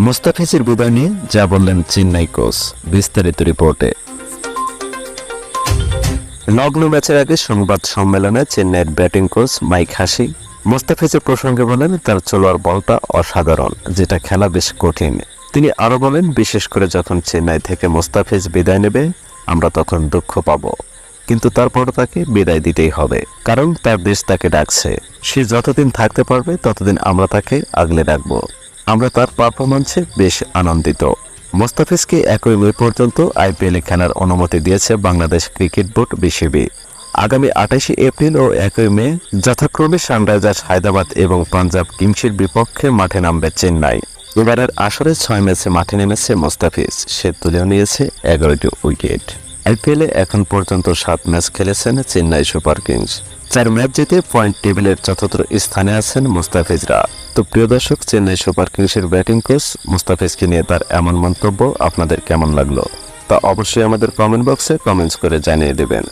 মুস্তাফিজের বিদায় নিয়ে যা বললেন চেন্নাই কোচ, বিস্তারিত রিপোর্টে। লগ্ন ম্যাচের আগে সংবাদ সম্মেলনে চেন্নাইয়ের ব্যাটিং কোচ মাইক হাসি মুস্তাফিজের প্রসঙ্গে বলেন, তার চলোয়ার বলটা অসাধারণ, যেটা খেলা বেশ কঠিন। তিনি আরও বলেন, বিশেষ করে যখন চেন্নাই থেকে মুস্তাফিজ বিদায় নেবে, আমরা তখন দুঃখ পাবো। কিন্তু তারপর তাকে বিদায় দিতেই হবে। কারণ তার দেশ তাকে ডাকছে। সে যতদিন থাকতে পারবে, ততদিন আমরা তাকে আগলে রাখব। আমরা তার পারফরমেন্সে বেশ আনন্দিত। মোস্তাফিজকে একই মে পর্যন্ত আইপিএলে খেলার অনুমতি দিয়েছে বাংলাদেশ ক্রিকেট বোর্ড বিসিবি। আগামী আঠাশে এপ্রিল ও একই মে যথাক্রমে সানরাইজার্স হায়দ্রাবাদ এবং পাঞ্জাব কিংসের বিপক্ষে মাঠে নামবে চেন্নাই। এবারের আসরে ছয় ম্যাচে মাঠে নেমেছে মোস্তাফিজ। সে তুলেও নিয়েছে এগারোটি উইকেট। আইপিএলে এখন পর্যন্ত সাত ম্যাচ খেলেছেন চেন্নাই সুপার কিংস। চার ম্যাচ জিতে পয়েন্ট টেবিলের চতুর্থ স্থানে আছেন মুস্তাফিজরা। তো প্রিয় দর্শক, চেন্নাই সুপার কিংসের ব্যাটিং কোচ মুস্তাফিজকে নিয়ে তার এমন মন্তব্য আপনাদের কেমন লাগল? তা অবশ্যই আমাদের কমেন্ট বক্সে কমেন্টস করে জানিয়ে দেবেন।